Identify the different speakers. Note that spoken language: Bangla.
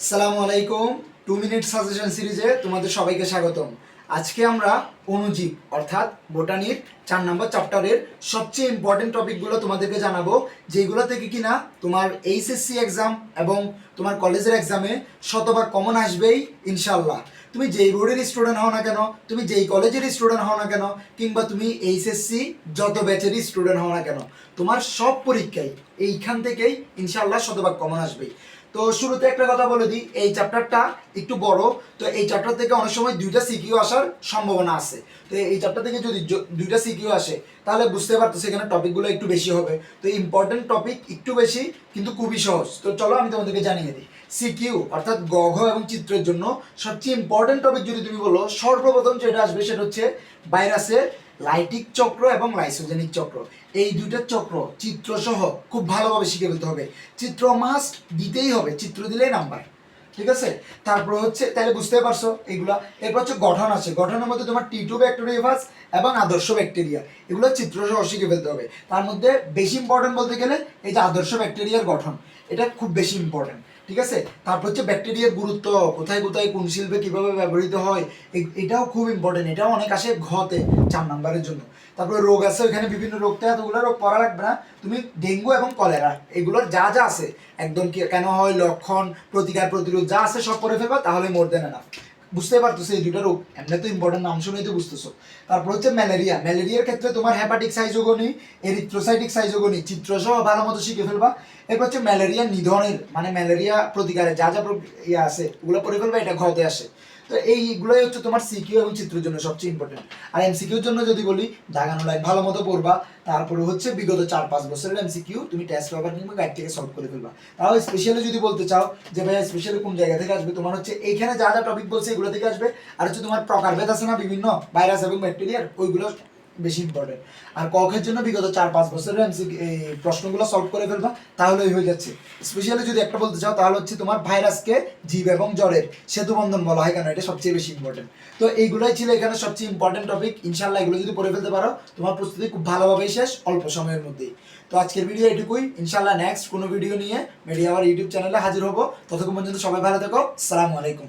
Speaker 1: আসসালামু আলাইকুম টু মিনিট সাজেশন সিরিজে তোমাদের সবাইকে স্বাগতম। আজকে আমরা অনুজীব। অর্থাৎ বোটানির চার নম্বর চ্যাপ্টারের সবচেয়ে ইম্পর্টেন্ট টপিকগুলো তোমাদেরকে জানাব যেগুলো থেকে কিনা তোমার এইচএসসি এক্সাম এবং তোমার কলেজের এক্সামে শতভাগ কমন আসবেই ইনশাল্লাহ তুমি যেই বোর্ডের স্টুডেন্ট হও না কেন, তুমি যেই কলেজের স্টুডেন্ট হও না কেন, কিংবা তুমি এইচএসসি যত ব্যাচেরই স্টুডেন্ট হও না কেন, তোমার সব পরীক্ষায় এইখান থেকেই ইনশাল্লাহ শতভাগ কমন আসবেই। তো শুরুতে একটা কথা বলে দিই, এই চ্যাপ্টারটা একটু বড়, তো এই চ্যাপ্টার থেকে অনেক সময় দুইটা সিকিউ আসার সম্ভাবনা আছে। তো এই চ্যাপ্টার থেকে যদি দুইটা সিকিউ আসে, তাহলে বুঝতে পারতেছি এখানে টপিকগুলো একটু বেশি হবে। তো ইম্পর্টেন্ট টপিক একটু বেশি, কিন্তু খুবই সহজ। তো চলো আমি তোমাদেরকে জানিয়ে দিই। সিকিউ অর্থাৎ গঘ এবং চিত্রের জন্য সবচেয়ে ইম্পর্টেন্ট টপিক যদি তুমি বলো, সর্বপ্রথম যেটা আসবে সেটা হচ্ছে ভাইরাসের লাইটিক চক্র এবং লাইসোজেনিক চক্র। এই দুইটা চক্র, চিত্র সহ খুব ভালোভাবে শিখে ফেলতে হবে। চিত্র মাস্ট দিতেই হবে, চিত্র দিলেই নাম্বার ঠিক আছে? তারপর হচ্ছে, তাহলে বুঝতে পারছ এগুলা। এরপর হচ্ছে গঠন আছে। গঠনের মধ্যে তোমার টি টু ব্যাকটেরিয়াভাস এবং আদর্শ ব্যাকটেরিয়া এগুলো চিত্র সহ শিখে ফেলতে হবে। তার মধ্যে বেশি ইম্পর্টেন্ট বলতে গেলে এই যে আদর্শ ব্যাকটেরিয়ার গঠন। এটা খুব বেশি ইম্পর্টেন্ট ঠিক আছে? তারপর হচ্ছে ব্যাকটেরিয়ার গুরুত্ব, কোথায় কোথায় কোন শিল্পে কীভাবে ব্যবহৃত হয় এটাও খুব ইম্পর্টেন্ট এটাও অনেক আসে ঘতে চার নাম্বারের জন্য। তারপরে রোগ আছে ওখানে বিভিন্ন রোগ থাকে এতগুলো রোগ পড়া লাগবে না। তুমি ডেঙ্গু এবং কলেরা, এগুলোর যা যা আছে, একদম কেন হয়, লক্ষণ, প্রতিকার, প্রতিরোধ যা আছে সব করে ফেলবা, তাহলে মোর দেন না বুঝতে পারতেছো, এই দুটো রোগ, এমনি তো ইম্পর্টেন্ট নাম শুনেই তো বুঝতেছো। তারপর হচ্ছে ম্যালেরিয়া ম্যালেরিয়ার ক্ষেত্রে তোমার হ্যাপাটিক সাইজোগনি এরিথ্রোসাইটিক সাইজোগনি চিত্র সহ ভালো মতো শিখে ফেলবা। এরপর হচ্ছে ম্যালেরিয়া নিধনের মানে ম্যালেরিয়া প্রতিকারে যা যা ইয়ে আছে, ওগুলো ফেলবা, এটা ঘতে আসে। তো এইগুলোই হচ্ছে তোমার সিকিউ এবং চিত্রের জন্য সবচেয়ে ইম্পর্টেন্ট আর এমসিকিউর জন্য যদি বলি, দাগানো লাইন ভালো মতো পড়বা, তারপরে হচ্ছে বিগত চার, পাঁচ বছরের এমসিকিউ তুমি টেস্ট পেপার কিংবা গাইড থেকে সলভ করে ফেলবা। তাও স্পেশালি যদি বলতে চাও যে ভাই স্পেশালি কোন জায়গা থেকে আসবে? তোমার হচ্ছে এইখানে যা যা টপিক বলছে, এগুলো থেকে আসবে। আর হচ্ছে তোমার প্রকারভেদ আছে না, বিভিন্ন ভাইরাস এবং ব্যাকটেরিয়ার ওইগুলো বেশি ইম্পর্টেন্ট আর কখের জন্য বিগত চার, পাঁচ বছরের এমসি এই প্রশ্নগুলো সলভ করে ফেলবা, তাহলেই হয়ে যাচ্ছে। স্পেশালি যদি একটা বলতে চাও, তাহলে হচ্ছে তোমার ভাইরাসকে জীব এবং জ্বরের সেতু বন্ধন বলা হয় কেন? এটা সবচেয়ে বেশি ইম্পর্টেন্ট তো এইগুলোই ছিল এখানে সবচেয়ে ইম্পর্টেন্ট টপিক ইনশাল্লাহ এগুলো যদি পড়ে ফেলতে পারো, তোমার প্রস্তুতি খুব ভালোভাবেই শেষ, অল্প সময়ের মধ্যেই। তো আজকের ভিডিও এটুকুই। ইনশাল্লাহ নেক্সট কোনো ভিডিও নিয়ে মিডিয়া আবার ইউটিউব চ্যানেলে হাজির হব। ততক্ষণ পর্যন্ত সবাই ভালো থেকো। সালামু আলাইকুম।